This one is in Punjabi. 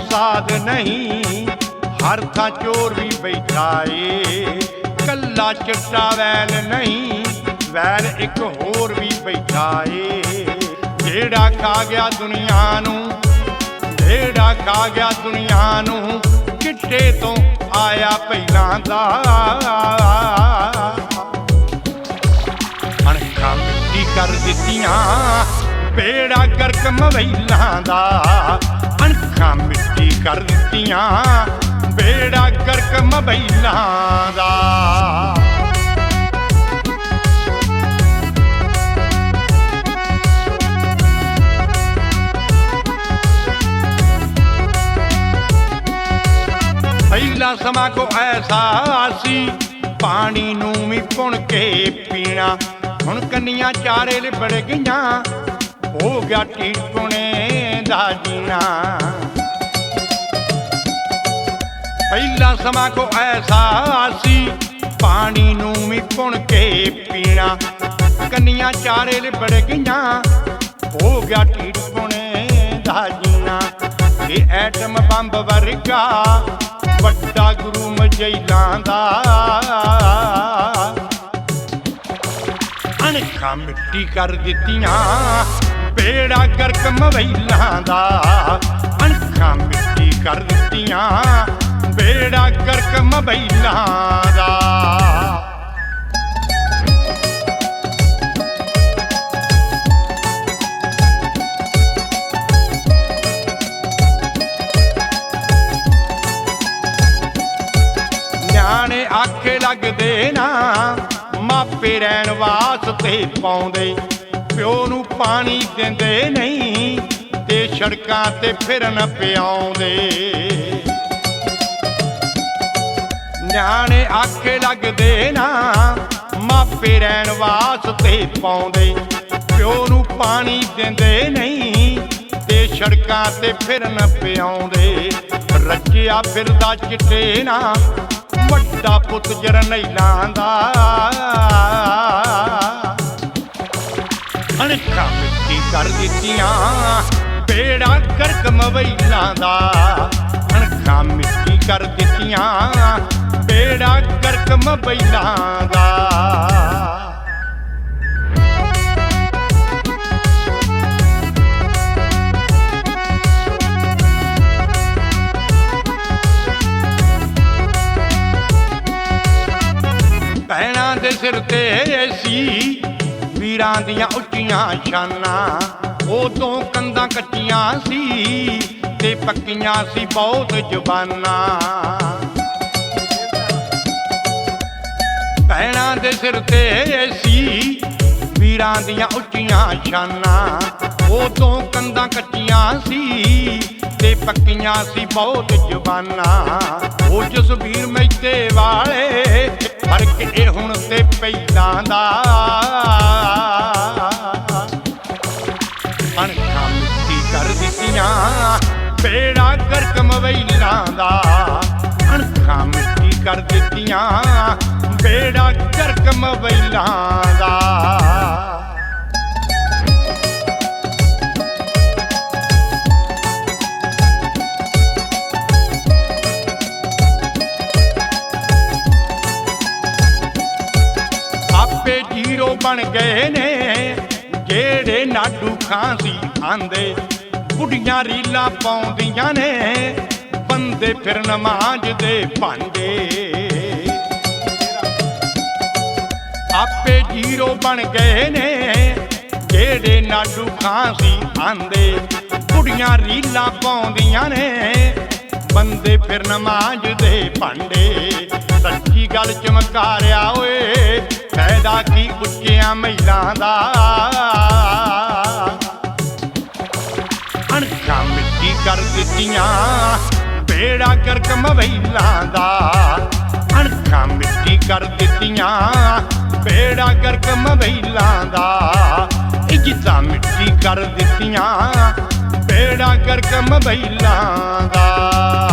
ਸਾਧ ਨਹੀਂ, ਹਰ ਥਾਂ ਚੋਰ ਵੀ ਬੈਠਾ ਏ। ਕੱਲਾ ਚਿੱਟਾ ਵੈਲ ਨਹੀਂ, ਵੈਲ ਇੱਕ ਹੋਰ ਵੀ ਬੈਠਾ ਏ। ਜਿਹੜਾ ਖਾ ਗਿਆ ਦੁਨੀਆ ਨੂੰ ਜਿਹੜਾ ਖਾ ਗਿਆ ਦੁਨੀਆ ਨੂੰ, ਚਿੱਟੇ ਤੋਂ ਆਇਆ ਪਹਿਲਾਂ ਦਾ। ਅਣਖਾਂ ਮਿੱਟੀ ਕਰ ਦਿੱਤੀਆਂ, ਬੇੜਾ ਕਰਕ ਮਵੈਲਾਂ ਦਾ। ਅਣਖਾਂ ਮਿੱਟੀ ਕਰ ਦਿੱਤੀਆਂ, ਬੇੜਾ ਗਰਕ ਮਵੈਲਾਂ ਦਾ। ਪਹਿਲਾ ਸਮਾਂ ਕੋ ਐਸਾ ਸੀ, ਪਾਣੀ ਨੂੰ ਵੀ ਪੁਣ ਕੇ ਪੀਣਾ। ਹੁਣ ਕੰਨੀਆਂ ਚਾਰੇ ਲਿਬੜ ਗਈਆਂ, ਹੋ ਗਿਆ ਟੀਟੁਣੇ ਦਾ ਜੀਣਾ। ਪਹਿਲਾ ਸਮਾਂ ਕੋ ਐਸਾ ਸੀ, ਪਾਣੀ ਨੂੰ ਵੀ ਪੁਣ ਕੇ ਪੀਣਾ। ਕੰਨੀਆਂ ਚਾਰੇ ਲਿਬੜ ਗਈਆਂ, ਹੋ ਗਿਆ ਟੀਟੁਣੇ ਦਾ ਜੀਣਾ। ਇਹ ਐਟਮ ਬੰਬ ਵਰਗਾ, ਵੱਡਾ ਗੁਰੂ ਮਜੈਲਾਂ ਦਾ। ਅਣਖਾਂ ਮਿੱਟੀ ਕਰ ਦਿੱਤੀਆਂ, ਬੇੜਾ ਗਰਕ ਮਵੈਲਾਂ ਦਾ। ਅਣਖਾਂ ਮਿੱਟੀ ਕਰ ਦਿੱਤੀਆਂ ਬੇੜਾ ਗਰਕ ਮਵੈਲਾਂ ਦਾ ਨਿਆਣੇ ਆਖੇ ਲੱਗਦੇ ਨਾ, ਮਾਪੇ ਰਹਿਣ ਵਾਸਤੇ ਪਾਉਂਦੇ। ਪਿਓ ਨੂੰ ਪਾਣੀ ਦਿੰਦੇ ਨਹੀਂ, ਤੇ ਸੜਕਾਂ ਤੇ ਫਿਰਨ ਪਿਆਉਂਦੇ। ਨਿਆਣੇ ਆਖੇ ਲੱਗਦੇ ਨਾ, ਮਾਪੇ ਰਹਿਣ ਵਾਸਤੇ ਪਾਉਂਦੇ। ਪਿਓ ਨੂੰ ਪਾਣੀ ਦਿੰਦੇ ਨਹੀਂ ਤੇ ਸੜਕਾਂ ਤੇ ਫਿਰਨ ਪਿਆਉਂਦੇ। ਰੱਜਿਆ ਫਿਰਦਾ ਚਿੱਟੇ ਨਾ, ਵੱਡਾ ਪੁੱਤ ਜਰਨੈਲਾਂ ਦਾ ਅਣਖਾਂ ਮਿੱਟੀ ਕਰ ਦਿੱਤੀਆਂ, ਬੇੜਾ ਗਰਕ ਮਵੈਲਾਂ ਦਾ। ਅਣਖਾਂ ਮਿੱਟੀ ਕਰ ਦਿੱਤੀਆਂ ਗਰਕ ਮਵੈਲਾਂ ਦਾ ਭੈਣਾਂ ਦੇ ਸਿਰ ਤੇ ਸੀ ਵੀਰਾਂ ਦੀਆਂ ਉੱਚੀਆਂ ਸ਼ਾਨਾਂ ਉਦੋਂ ਕੰਧਾਂ ਕੱਟੀਆਂ ਸੀ ਤੇ ਪੱਕੀਆਂ ਸੀ ਬਹੁਤ ਜ਼ੁਬਾਨਾਂ। ਭੈਣਾਂ ਦੇ ਸਿਰ ਤੇ ਸੀ ਵੀਰਾਂ ਦੀਆਂ ਉੱਚੀਆਂ ਸ਼ਾਨਾਂ ਉਦੋਂ ਕੰਧਾਂ ਕੱਚੀਆਂ ਸੀ ਤੇ ਪੱਕੀਆਂ ਸੀ ਬਹੁਤ ਜ਼ੁਬਾਨਾਂ। ਉਹ ਜਸਵੀਰ ਮੈਤੇ ਵਾਲੇ, ਫ਼ਰਕ ਇਹ ਹੁਣ ਤੇ ਪਹਿਲਾਂ ਦਾ। ਅਣਖਾਂ ਮਿੱਟੀ ਕਰ ਦਿੱਤੀਆਂ, ਬੇੜਾ ਗਰਕ ਮਵੈਲਾਂ ਦਾ। ਅਣਖਾਂ ਮਿੱਟੀ ਕਰ ਦਿੱਤੀਆਂ, ਬੇੜਾ ਗਰਕ ਮਵੈਲਾਂ ਦਾ। ਆਪੇ ਜੀਰੋ ਬਣ ਗਏ ਨੇ, ਜਿਹੜੇ ਨਾਡੂ ਖਾਂ ਸੀ ਆਂਦੇ ਬੁੱਢੀਆਂ ਰੀਲਾਂ ਪਾਉਂਦੀਆਂ ਨੇ। ਬੰਦੇ ਫਿਰ ਨਮਾਜ਼ ਦੇ ਭਾਂਡੇ। ਆਪੇ ਜੀਰੋ ਬਣ ਗਏ ਨੇ, ਜਿਹੜੇ ਨਾਡੂ ਖਾਂ ਸੀ ਆਂਦੇ। ਬੁੱਢੀਆਂ ਰੀਲਾਂ ਪਾਉਂਦੀਆਂ ਨੇ, ਬੰਦੇ ਫਿਰ ਨਮਾਜ਼ ਦੇ ਭਾਂਡੇ। ਸੱਚੀ ਗੱਲ ਚਮਕਾਰਿਆ ਓਏ, ਫਾਇਦਾ ਕੀ ਉੱਚੀਆਂ ਮਹਿਲਾਂ ਦਾ। ਅਣਖਾਂ ਮਿੱਟੀ ਕਰ ਦਿੱਤੀਆਂ ਬੇੜਾ ਕਰਕ ਮਵੈਲਾਂ ਦਾ। ਅਣਖਾਂ ਮਿੱਟੀ ਕਰ ਦਿੱਤੀਆਂ। ਬੇੜਾ ਕਰਕ ਮਵੈਲਾਂ ਦਾ। ਇੱਜ਼ਤਾਂ ਮਿੱਟੀ ਕਰ ਦਿੱਤੀਆਂ। ਬੇੜਾ ਕਰਕ ਮਵੈਲਾਂ ਦਾ।